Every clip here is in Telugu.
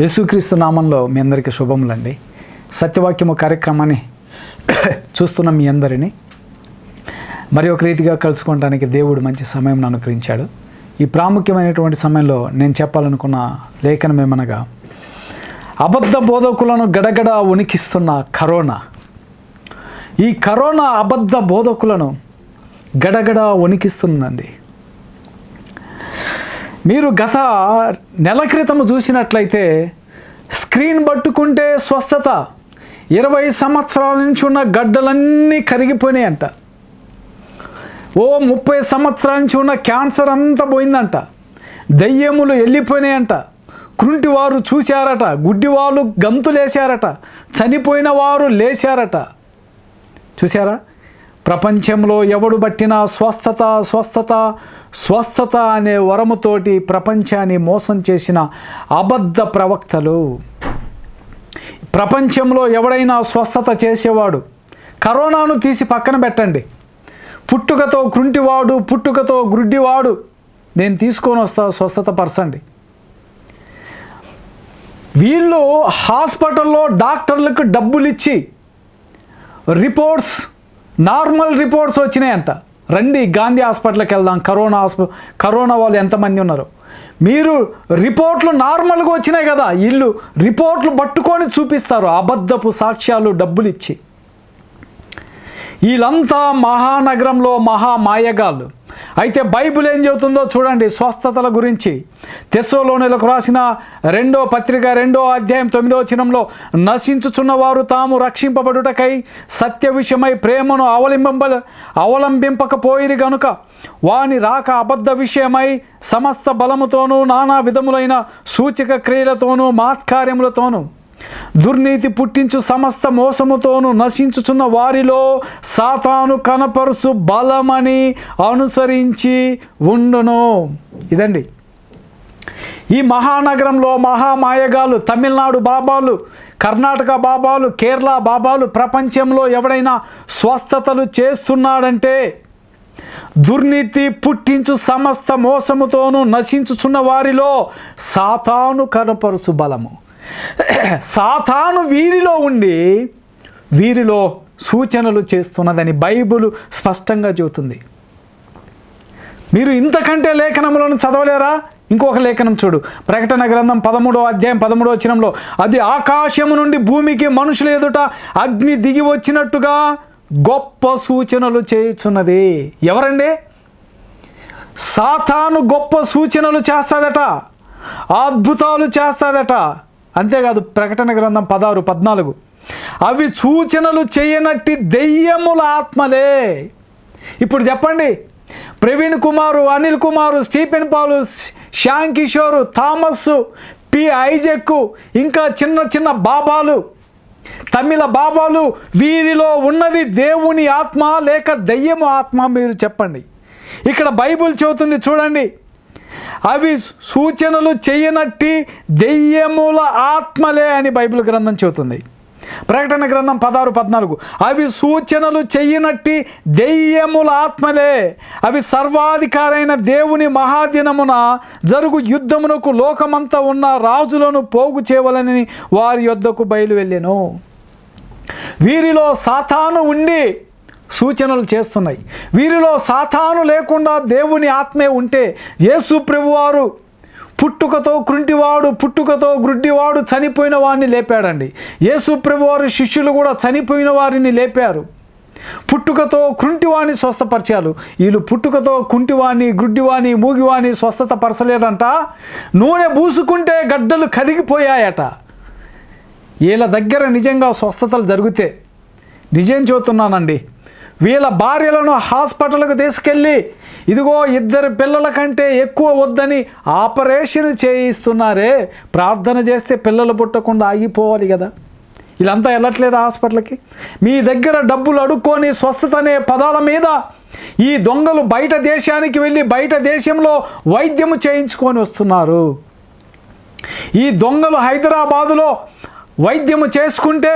యేసుక్రీస్తు నామంలో మీ అందరికీ శుభములండి. సత్యవాక్యము కార్యక్రమాన్ని చూస్తున్న మీ అందరినీ మరి ఒక రీతిగా కలుసుకోవడానికి దేవుడు మంచి సమయం అనుగ్రహించాడు. ఈ ప్రాముఖ్యమైనటువంటి సమయంలో నేను చెప్పాలనుకున్న లేఖనం ఏమనగా అబద్ధ బోధకులను గడగడ ఉనికిస్తున్న కరోనా. ఈ కరోనా అబద్ధ బోధకులను గడగడ వణికిస్తుందండి మీరు గత నెల క్రితం చూసినట్లయితే స్క్రీన్ పట్టుకుంటే స్వస్థత. ఇరవై సంవత్సరాల నుంచి ఉన్న గడ్డలన్నీ కరిగిపోయినాయంట. ఓ ముప్పై సంవత్సరాల నుంచి ఉన్న క్యాన్సర్ అంతా పోయిందంట. దయ్యములు వెళ్ళిపోయినాయంట. కృంటివారు చూశారట. గుడ్డివాళ్ళు గంతులేశారట. చనిపోయిన వారు లేచారట చూసారా ప్రపంచంలో ఎవడు బట్టినా స్వస్థత స్వస్థత స్వస్థత అనే వరముతోటి ప్రపంచాన్ని మోసం చేసిన అబద్ధ ప్రవక్తలు. ప్రపంచంలో ఎవడైనా స్వస్థత చేసేవాడు కరోనాను తీసి పక్కన పెట్టండి. పుట్టుకతో కృంటివాడు పుట్టుకతో గ్రుడ్డివాడు నేను తీసుకొని వస్తా స్వస్థత పరచండి. వీళ్ళు హాస్పిటల్లో డాక్టర్లకు డబ్బులిచ్చి రిపోర్ట్స్ నార్మల్ రిపోర్ట్స్ వచ్చినాయంట. రండి గాంధీ హాస్పిటల్కి వెళ్దాం. కరోనా హాస్పిటల్ కరోనా వాళ్ళు ఎంతమంది ఉన్నారు? మీరు రిపోర్ట్లు నార్మల్గా వచ్చినాయి కదా. వీళ్ళు రిపోర్ట్లు పట్టుకొని చూపిస్తారు. అబద్ధపు సాక్ష్యాలు డబ్బులు ఇచ్చి వీళ్ళంతా మహానగరంలో మహా మాయగాళ్ళు అయితే బైబిల్ ఏం చెబుతుందో చూడండి స్వస్థతల గురించి. తెస్సోలోనిలకు రాసిన రెండో పత్రిక రెండో అధ్యాయం తొమ్మిదో చినంలో నశించుచున్న వారు తాము రక్షింపబడుటకై సత్య విషయమై ప్రేమను అవలంబింప అవలంబింపకపోయిరి గనుక వాని రాక అబద్ధ విషయమై సమస్త బలముతోనూ నానా విధములైన సూచక క్రియలతోనూ మాత్కార్యములతోనూ దుర్నీతి పుట్టించు సమస్త మోసముతోను నశించుచున్న వారిలో సాతాను కనపరుసు బలమని అనుసరించి ఉండును. ఇదండి. ఈ మహానగరంలో మహామాయగాలు తమిళనాడు బాబాలు కర్ణాటక బాబాలు కేరళ బాబాలు ప్రపంచంలో ఎవడైనా స్వస్థతలు చేస్తున్నాడంటే దుర్నీతి పుట్టించు సమస్త మోసముతోను నశించుచున్న వారిలో సాతాను కనపరుసు బలము. సాతాను వీరిలో ఉండి వీరిలో సూచనలు చేస్తున్నదని బైబుల్ స్పష్టంగా చెబుతుంది. మీరు ఇంతకంటే లేఖనములను చదవలేరా? ఇంకొక లేఖనం చూడు. ప్రకటన గ్రంథం పదమూడో అధ్యాయం పదమూడో వచనంలో అది ఆకాశము నుండి భూమికి మనుషుల ఎదుట అగ్ని దిగి వచ్చినట్టుగా గొప్ప సూచనలు చేయుచున్నది. ఎవరండి? సాతాను గొప్ప సూచనలు చేస్తాదట అద్భుతాలు చేస్తాదట అంతేకాదు ప్రకటన గ్రంథం పదహారు పద్నాలుగు. అవి సూచనలు చేయనట్టి దెయ్యముల ఆత్మలే. ఇప్పుడు చెప్పండి. Praveen Kumar Anil Kumar Stephen Paul Shyam Kishore Thomas P. Isaac ఇంకా చిన్న చిన్న బాబాలు. తమిళ బాబాలు వీరిలో ఉన్నది దేవుని ఆత్మ లేక దెయ్యము ఆత్మ మీరు చెప్పండి. ఇక్కడ బైబిల్ చెబుతుంది చూడండి. అవి సూచనలు చేయనట్టి దెయ్యముల ఆత్మలే అని బైబిల్ గ్రంథం చెబుతుంది. ప్రకటన గ్రంథం పదహారు పద్నాలుగు. అవి సూచనలు చెయ్యనట్టి దెయ్యముల ఆత్మలే. అవి సర్వాధికారైన దేవుని మహాదినమున జరుగు యుద్ధమునకు లోకమంతా ఉన్న రాజులను పోగు చేయవలని వారి యొద్దకు బయలు వెళ్ళాను వీరిలో సాతాను ఉండి సూచనలు చేస్తున్నాయి. వీరిలో సాతాను లేకుండా దేవుని ఆత్మే ఉంటే యేసు ప్రభువారు పుట్టుకతో కృంటివాడు పుట్టుకతో గ్రుడ్డివాడు చనిపోయిన వారిని లేపాడండి. యేసు ప్రభువారు శిష్యులు కూడా చనిపోయిన వారిని లేపారు. పుట్టుకతో కృంటివాణి స్వస్థపరిచారు. వీళ్ళు పుట్టుకతో కుంటివాణి గ్రుడ్డివాణి మూగివాణి స్వస్థత పరచలేదంట. నూనె పూసుకుంటే గడ్డలు కరిగిపోయాయట. వీళ్ళ దగ్గర నిజంగా స్వస్థతలు జరిగితే నిజం చూస్తున్నానండి వీళ్ళ భార్యలను హాస్పిటల్కు తీసుకెళ్ళి ఇదిగో ఇద్దరు పిల్లల కంటే ఎక్కువ వద్దని ఆపరేషన్ చేయిస్తున్నారే ప్రార్థన చేస్తే పిల్లలు పుట్టకుండా ఆగిపోవాలి కదా. వీళ్ళంతా వెళ్ళట్లేదు హాస్పిటల్కి? మీ దగ్గర డబ్బులు అడుక్కొని స్వస్థత అనే పదాల మీద ఈ దొంగలు బయట దేశానికి వెళ్ళి బయట దేశంలో వైద్యము చేయించుకొని వస్తున్నారు. ఈ దొంగలు హైదరాబాదులో వైద్యము చేసుకుంటే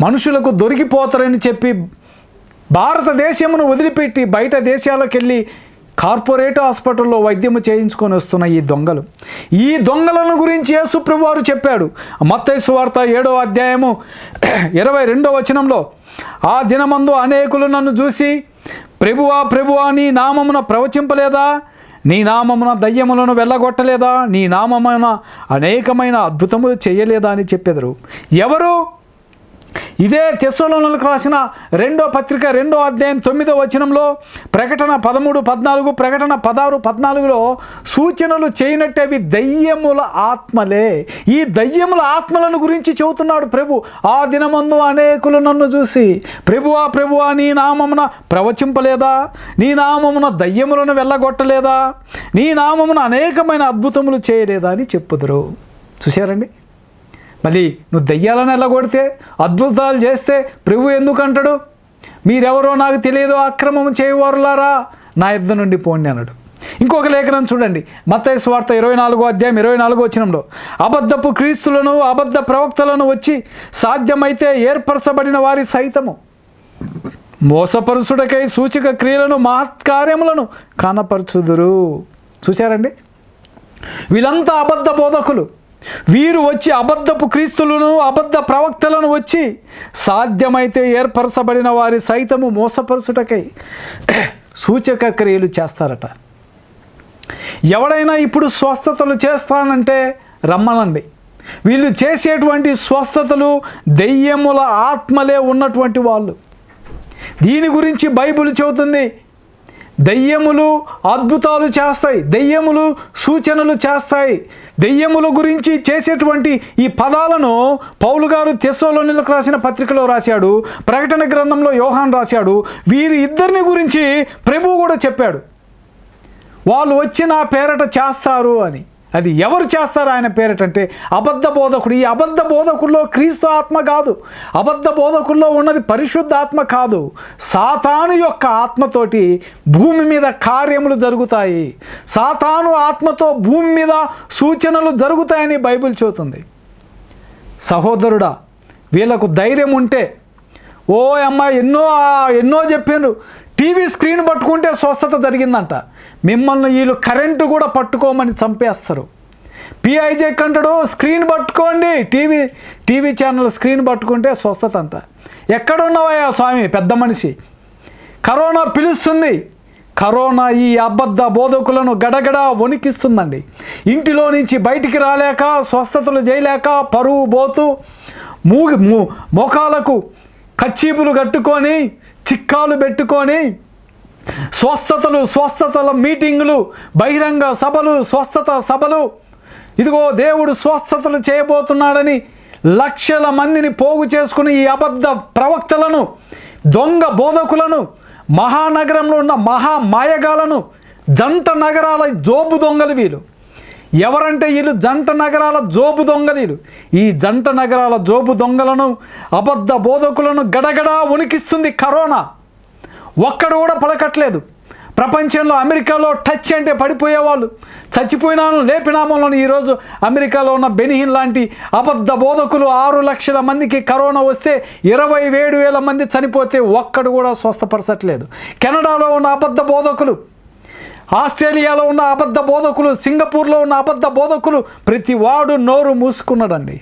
మనుషులకు దొరికిపోతారని చెప్పి భారతదేశమును వదిలిపెట్టి బయట దేశాలకు వెళ్ళి కార్పొరేట్ హాస్పిటల్లో వైద్యము చేయించుకొని వస్తున్న ఈ దొంగలు. ఈ దొంగలను గురించి యేసుప్రభు వారు చెప్పాడు. మత్తైసు వార్త ఏడో అధ్యాయము ఇరవై రెండో వచనంలో ఆ దినమందు అనేకులు నన్ను చూసి ప్రభువా ప్రభువా నీ నామమున ప్రవచింపలేదా? నీ నామమున దయ్యములను వెళ్ళగొట్టలేదా? నీ నామమున అనేకమైన అద్భుతములు చేయలేదా? అని చెప్పెదరు. ఎవరు? ఇదే తెస్సలోనులకు రాసిన రెండో పత్రిక రెండో అధ్యాయం తొమ్మిదో వచనంలో ప్రకటన పదమూడు పద్నాలుగు ప్రకటన పదహారు పద్నాలుగులో సూచనలు చేయనట్టేవి దయ్యముల ఆత్మలే. ఈ దయ్యముల ఆత్మలను గురించి చెబుతున్నాడు ప్రభు. ఆ దినమందు అనేకులు నన్ను చూసి ప్రభువా ప్రభువా నీ నామమున ప్రవచింపలేదా? నీ నామమున దయ్యములను వెళ్ళగొట్టలేదా? నీ నామమున అనేకమైన అద్భుతములు చేయలేదా? అని చెప్పుదురు. చూశారండి? మళ్ళీ నువ్వు దయ్యాలను ఎల్లగొడితే అద్భుతాలు చేస్తే ప్రభు ఎందుకు అంటాడు మీరెవరో నాకు తెలియదు అక్రమం చేయవారులారా? నా యుద్ధ నుండి పోండి అన్నాడు. ఇంకొక లేఖనం చూడండి. మత్తయి స్వార్థ ఇరవై నాలుగో అధ్యాయం ఇరవై నాలుగో వచ్చినంలో అబద్ధపు క్రీస్తులను అబద్ధ ప్రవక్తలను వచ్చి సాధ్యమైతే ఏర్పరచబడిన వారి సైతము మోసపరుసుడకై సూచక క్రియలను మహత్కార్యములను కనపరచుదురు. చూశారండి? వీళ్ళంతా అబద్ధ బోధకులు. వీరు వచ్చి అబద్ధపు క్రీస్తులను అబద్ధ ప్రవక్తలను వచ్చి సాధ్యమైతే ఏర్పరచబడిన వారి సైతము మోసపరుచుటకై సూచక క్రియలు చేస్తారట. ఎవడైనా ఇప్పుడు స్వస్థతలు చేస్తానంటే రమ్మనండి. వీళ్ళు చేసేటువంటి స్వస్థతలు దెయ్యముల ఆత్మలే ఉన్నటువంటి వాళ్ళు. దీని గురించి బైబిల్ చెబుతుంది దెయ్యములు అద్భుతాలు చేస్తాయి. దెయ్యములు సూచనలు చేస్తాయి. దెయ్యముల గురించి చేసేటువంటి ఈ పదాలను పౌలు గారు తెస్సోలోనిలకు రాసిన పత్రికలో రాశాడు. ప్రకటన గ్రంథంలో యోహాన్ రాశాడు. వీరి ఇద్దరిని గురించి ప్రభు కూడా చెప్పాడు. వాళ్ళు వచ్చి నా పేరట చేస్తారు అని. అది ఎవరు చేస్తారు ఆయన పేరేటంటే అంటే అబద్ధ బోధకుడు. ఈ అబద్ధ బోధకుల్లో క్రీస్తు ఆత్మ కాదు. అబద్ధ బోధకుల్లో ఉన్నది పరిశుద్ధ ఆత్మ కాదు. సాతాను యొక్క ఆత్మతోటి భూమి మీద కార్యములు జరుగుతాయి. సాతాను ఆత్మతో భూమి మీద సూచనలు జరుగుతాయని బైబిల్ చూతుంది సహోదరుడా వీళ్ళకు ధైర్యం ఉంటే ఓ అమ్మ ఎన్నో ఎన్నో చెప్పారు టీవీ స్క్రీన్ పట్టుకుంటే స్వస్థత జరిగిందంట. మిమ్మల్ని వీళ్ళు కరెంటు కూడా పట్టుకోమని చంపేస్తారు. పిఐజే కంటడు స్క్రీన్ పట్టుకోండి. టీవీ టీవీ ఛానల్ స్క్రీన్ పట్టుకుంటే స్వస్థత అంట ఎక్కడున్నావయ్యా స్వామి పెద్ద మనిషి? కరోనా పిలుస్తుంది. కరోనా ఈ అబద్ధ బోధకులను గడగడ వణికిస్తుందండి. ఇంటిలో నుంచి బయటికి రాలేక స్వస్థతలు చేయలేక పరువు పోతూ మూగి మూ మోకాలకు కచ్చీపులు కట్టుకొని చిక్కాలు పెట్టుకొని స్వస్థతలు స్వస్థతల మీటింగులు బహిరంగ సభలు స్వస్థత సభలు. ఇదిగో దేవుడు స్వస్థతలు చేయబోతున్నాడని లక్షల మందిని పోగు చేసుకుని ఈ అబద్ధ ప్రవక్తలను దొంగ బోధకులను మహానగరంలో ఉన్న మహా మాయగాలను జంట నగరాల జోబు దొంగలు వీళ్ళు. ఎవరంటే వీళ్ళు జంట నగరాల జోబు దొంగలీలు ఈ జంట నగరాల జోబు దొంగలను అబద్ధ బోధకులను గడగడ ఉనికిస్తుంది కరోనా. ఒక్కడు కూడా పలకట్లేదు. ప్రపంచంలో అమెరికాలో టచ్ అంటే పడిపోయేవాళ్ళు. చచ్చిపోయినాను లేపినామంలో ఈరోజు అమెరికాలో ఉన్న బెనిహిన్ లాంటి అబద్ధ బోధకులు ఆరు లక్షల మందికి కరోనా వస్తే ఇరవై ఏడు వేల మంది చనిపోతే ఒక్కడు కూడా స్వస్థపరచట్లేదు. కెనడాలో ఉన్న అబద్ధ బోధకులు ఆస్ట్రేలియాలో ఉన్న అబద్ధ బోధకులు సింగపూర్లో ఉన్న అబద్ధ బోధకులు ప్రతి వాడు నోరు మూసుకున్నాడండి.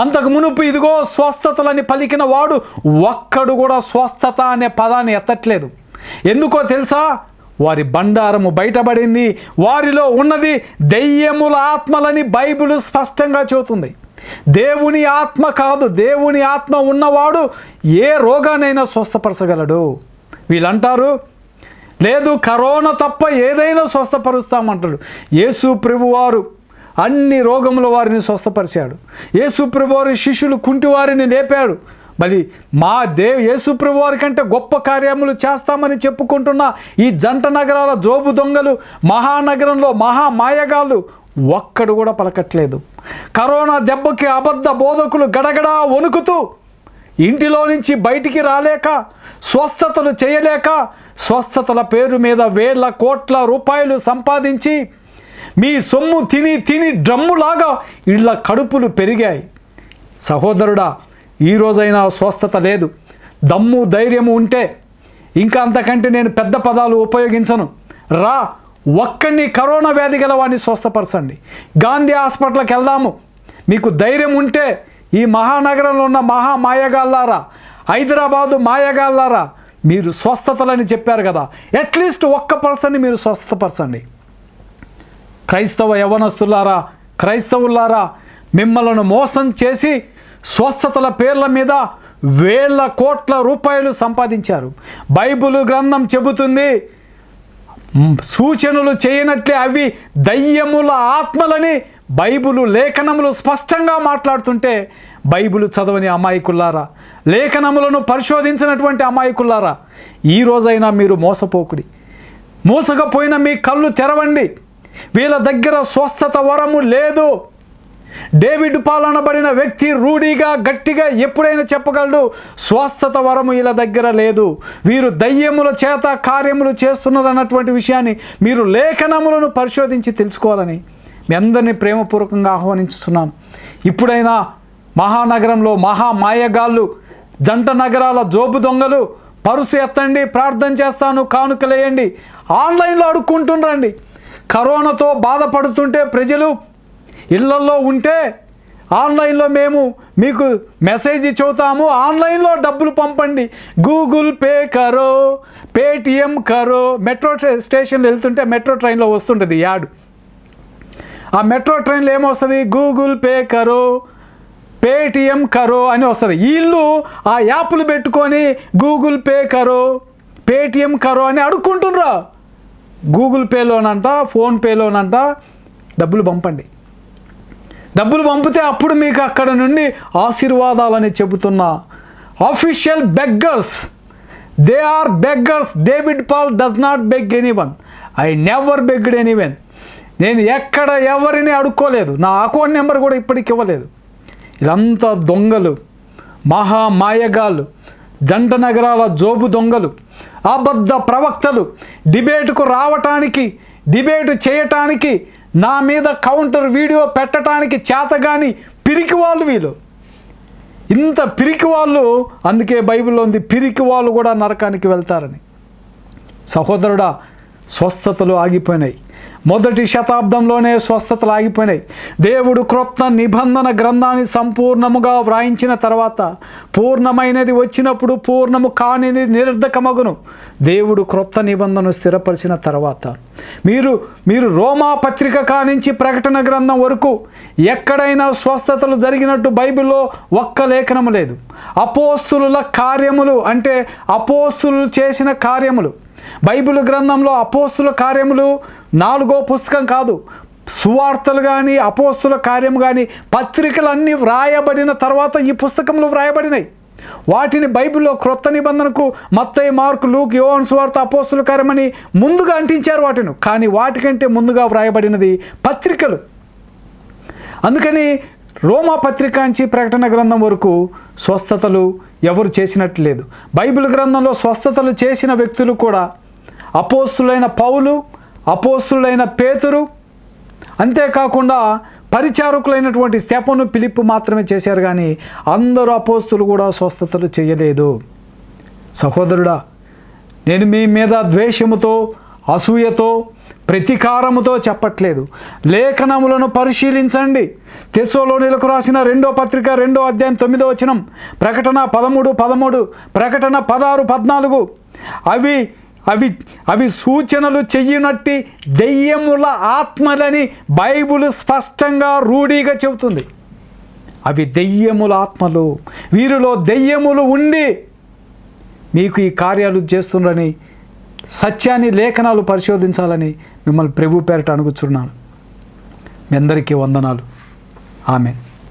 అంతకు మునుపు ఇదిగో స్వస్థతలని పలికిన వాడు ఒక్కడు కూడా స్వస్థత అనే పదాన్ని ఎత్తట్లేదు. ఎందుకో తెలుసా? వారి బండారము బయటపడింది. వారిలో ఉన్నది దెయ్యముల ఆత్మలని బైబిల్ స్పష్టంగా చెబుతుంది. దేవుని ఆత్మ కాదు దేవుని ఆత్మ ఉన్నవాడు ఏ రోగానైనా స్వస్థపరచగలడు. వీళ్ళంటారు లేదు కరోనా తప్ప ఏదైనా స్వస్థపరుస్తామంటాడు. యేసు ప్రభువారు అన్ని రోగముల వారిని స్వస్థపరిచాడు. ఏసుప్రభువారి శిష్యులు కుంటి వారిని లేపాడు. మరి మా దేవ్ యేసుప్రభువారి కంటే గొప్ప కార్యములు చేస్తామని చెప్పుకుంటున్న ఈ జంట నగరాల జోబు దొంగలు మహానగరంలో మహా మాయగాళ్ళు ఒక్కడు కూడా పలకట్లేదు. కరోనా దెబ్బకి అబద్ధ బోధకులు గడగడా వణుకుతూ ఇంటిలో నుంచి బయటికి రాలేక స్వస్థతలు చేయలేక స్వస్థతల పేరు మీద వేల కోట్ల రూపాయలు సంపాదించి మీ సొమ్ము తిని తిని డ్రమ్ములాగా ఇళ్ళ కడుపులు పెరిగాయి. సహోదరుడా ఈ రోజైనా స్వస్థత లేదు. దమ్ము ధైర్యము ఉంటే ఇంకా అంతకంటే నేను పెద్ద పదాలు ఉపయోగించను. రా ఒక్కడిని కరోనా వ్యాధి గల వాడిని స్వస్థపరచండి. గాంధీ హాస్పిటల్కి వెళ్దాము. మీకు ధైర్యం ఉంటే ఈ మహానగరంలో ఉన్న మహా మాయగాళ్ళారా హైదరాబాదు మాయగాళ్ళారా మీరు స్వస్థతలని చెప్పారు కదా. అట్లీస్ట్ ఒక్క పర్సన్ని మీరు స్వస్థపరచండి. క్రైస్తవ యవనస్తులారా క్రైస్తవులారా మిమ్మలను మోసం చేసి స్వస్థతల పేర్ల మీద వేల కోట్ల రూపాయలు సంపాదించారు. బైబుల్ గ్రంథం చెబుతుంది సూచనలు చేయనట్లే అవి దయ్యముల ఆత్మలని బైబిలు లేఖనములు స్పష్టంగా మాట్లాడుతుంటే బైబులు చదవని అమాయకుల్లారా లేఖనములను పరిశోధించినటువంటి అమాయకుల్లారా ఈ రోజైనా మీరు మోసపోకుడి. మోసకపోయిన మీ కళ్ళు తెరవండి. వీళ్ళ దగ్గర స్వస్థత వరము లేదు. డేవిడ్ పాలనబడిన వ్యక్తి రూఢీగా గట్టిగా ఎప్పుడైనా చెప్పగలడు స్వస్థత వరము వీళ్ళ దగ్గర లేదు. వీరు దయ్యముల చేత కార్యములు చేస్తున్నారు అన్నటువంటి విషయాన్ని మీరు లేఖనములను పరిశోధించి తెలుసుకోవాలని మీ అందరినీ ప్రేమపూర్వకంగా ఆహ్వానించుతున్నాను. ఇప్పుడైనా మహానగరంలో మహా మాయగాళ్ళు జంట నగరాల జోబు దొంగలు పరుసు ఎత్తండి ప్రార్థన చేస్తాను కానుకలేయండి ఆన్లైన్లో అడుక్కుంటుండ్రండి. కరోనాతో బాధపడుతుంటే ప్రజలు ఇళ్ళల్లో ఉంటే ఆన్లైన్లో మేము మీకు మెసేజ్ చెబుతాము. ఆన్లైన్లో డబ్బులు పంపండి. గూగుల్ పే కరో పేటిఎం కరో మెట్రో స్టేషన్లో వెళ్తుంటే మెట్రో ట్రైన్లో వస్తుంటుంది యాడ్. ఆ మెట్రో ట్రైన్లో ఏమొస్తుంది? గూగుల్ పే కరో పేటిఎం కరో అని వస్తుంది. వీళ్ళు ఆ యాప్లు పెట్టుకొని గూగుల్ పే కరో పేటిఎం కరో అని అడుక్కుంటున్నారు గూగుల్ పేలోనంట ఫోన్పేలోనంట డబ్బులు పంపండి. డబ్బులు పంపితే అప్పుడు మీకు అక్కడ నుండి ఆశీర్వాదాలని చెబుతున్న official beggars. They are beggars. David Paul does not beg anyone I never begged anyone నేను ఎక్కడ ఎవరిని అడుక్కోలేదు. నా అకౌంట్ నెంబర్ కూడా ఇప్పటికి ఇవ్వలేదు. ఇదంతా దొంగలు. మహా మాయగాళ్ళు. జంట నగరాల జోబు దొంగలు. అబద్ధ ప్రవక్తలు డిబేట్కు రావటానికి డిబేట్ చేయటానికి నా మీద కౌంటర్ వీడియో పెట్టడానికి చేతగాని పిరికి వాళ్ళు. వీళ్ళు ఇంత పిరికి వాళ్ళు అందుకే బైబిల్లో ఉంది పిరికి వాళ్ళు కూడా నరకానికి వెళ్తారని. సహోదరుడా స్వస్థతలు ఆగిపోయినాయి. మొదటి శతాబ్దంలోనే స్వస్థతలు ఆగిపోయినాయి. దేవుడు క్రొత్త నిబంధన గ్రంథాన్ని సంపూర్ణముగా వ్రాయించిన తర్వాత పూర్ణమైనది వచ్చినప్పుడు పూర్ణము కానిది నిరర్ధకమగును. దేవుడు క్రొత్త నిబంధన స్థిరపరిచిన తర్వాత మీరు మీరు రోమా పత్రిక కానించి ప్రకటన గ్రంథం వరకు ఎక్కడైనా స్వస్థతలు జరిగినట్టు బైబిల్లో ఒక్క లేఖనము లేదు. అపోస్తుల కార్యములు అంటే అపోస్తులు చేసిన కార్యములు. బైబిల్ గ్రంథంలో అపోస్తుల కార్యములు నాలుగో పుస్తకం కాదు. సువార్తలు కానీ అపోస్తుల కార్యం కానీ పత్రికలన్నీ వ్రాయబడిన తర్వాత ఈ పుస్తకంలో వ్రాయబడినాయి. వాటిని బైబిల్లో క్రొత్త నిబంధనకు మత్తయ్య మార్కు లూక్ యోవన్ సువార్త అపోస్తుల కార్యమని ముందుగా అంటించారు వాటిని. కానీ వాటికంటే ముందుగా వ్రాయబడినది పత్రికలు. అందుకని రోమా పత్రిక నుంచి ప్రకటన గ్రంథం వరకు స్వస్థతలు ఎవరు చేసినట్టు లేదు. బైబిల్ గ్రంథంలో స్వస్థతలు చేసిన వ్యక్తులు కూడా అపోస్తులైన పౌలు అపోస్తులైన పేతురు అంతేకాకుండా పరిచారకులైనటువంటి స్తెపను పిలిప్పు మాత్రమే చేశారు కానీ అందరూ అపోస్తులు కూడా స్వస్థతలు చేయలేదు. సహోదరుడా నేను మీ మీద ద్వేషముతో అసూయతో ప్రతీకారముతో చెప్పట్లేదు. లేఖనములను పరిశీలించండి. తెస్సోలోనిలకు రాసిన రెండో పత్రిక రెండో అధ్యాయం తొమ్మిదో వచనం ప్రకటన పదమూడు పదమూడు ప్రకటన పదహారు పద్నాలుగు. అవి అవి అవి సూచనలు చెయ్యనట్టి దెయ్యముల ఆత్మలని బైబుల్ స్పష్టంగా రూఢీగా చెబుతుంది. అవి దెయ్యముల ఆత్మలు. వీరిలో దెయ్యములు ఉండి మీకు ఈ కార్యాలు చేస్తుండని సత్యాన్ని లేఖనాలు పరిశోధించాలని మిమ్మల్ని ప్రభు పేరట అడుగుచున్నాను మీ అందరికీ వందనాలు. ఆమె